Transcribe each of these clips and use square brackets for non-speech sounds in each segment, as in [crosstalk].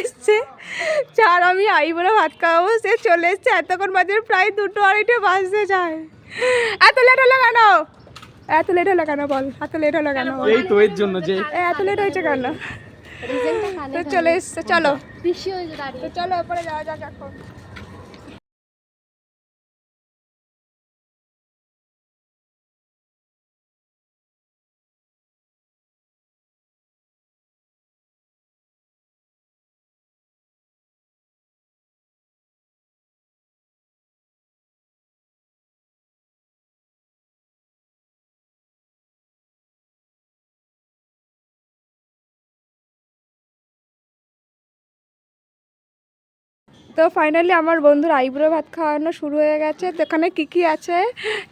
এসছে চার আমি আইবুড়ো ভাত খাওয়াবো সে চলে এসছে। এতক্ষণ বাজে প্রায় দুটো আড়াইটে বাজতে যায়। এত লেট হলো কেন? এত লেট হলো কেন বল? এত লেট হলো কেন? এই তো এর জন্য যে এত লেট হয়েছে কেন? তো চলে এসছে চলো। চলো ওপরে যাওয়া যাক এখন। তো ফাইনালি আমার বন্ধুর আইব্রো ভাত খাওয়ানো শুরু হয়ে গেছে। তো এখানে কী কী আছে?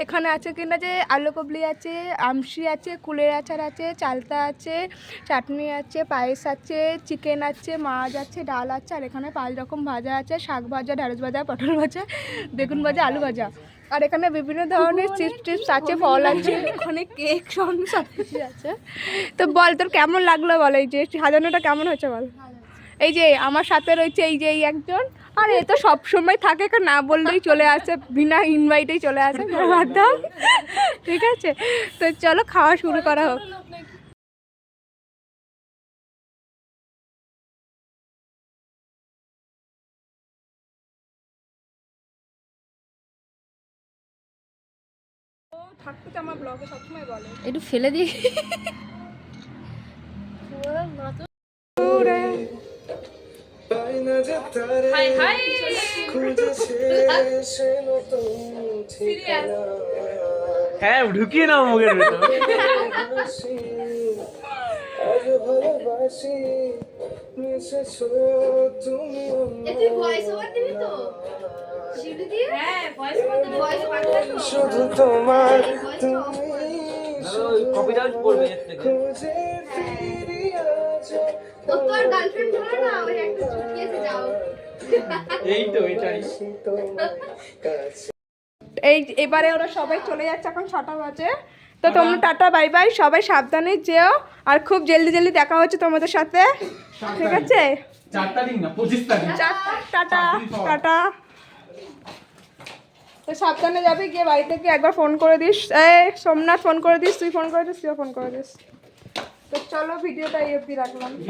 এখানে আছে কিনা যে আলু কবলি আছে আমসি আছে কুলের আচার আছে চালতা আছে চাটনি আছে পায়েস আছে চিকেন আছে মাছ আছে ডাল আছে আর এখানে পাঁচ রকম ভাজা আছে। শাক ভাজা ঢ্যাঁড়স ভাজা পটল ভাজা বেগুন ভাজা আলু ভাজা। আর এখানে বিভিন্ন ধরনের চিপস টিপস আছে ফল আছে। এখানে কেক সঙ্গে সব কিছু আছে। তো বল তোর কেমন লাগল বল এই যে সাজানোটা কেমন হয়েছে বল? এই যে আমার সাথে রয়েছে এই যে এই একজন। আর এ তো সব সময় থাকে না বললেই চলে আসে বিনা ইনভাইটেই চলে আসে বাদ দাও ঠিক আছে? তো চলো খাওয়া শুরু করা হোক। থাকতে তো আমার ব্লগে সবসময় বলে। একটু ফেলে দিই। [laughs] High high. হ্যাঁ ঢুকিয়ে নাও মুখের হ্যাঁ শুধু তোমার পড়বে এর থেকে। এই তো এটাই। এই এবারে ওরা সবাই চলে যাচ্ছে এখন ছটা বাজে। তো তোমরা টাটা বাই বাই সবাই সাবধানে যেও আর খুব জলদি জলদি দেখা হচ্ছে তোমাদের সাথে। ঠিক আছে? Ta-ta ta-ta. তো সাবধানে যাবে গিয়ে বাড়ি থেকে একবার ফোন করে দিস। এই সোমনাথ ফোন করে দিস তুই ফোন করে দিস তুইও ফোন করে দিস। তো চলো ভিডিওটা এই অবধি রাখলাম। [laughs]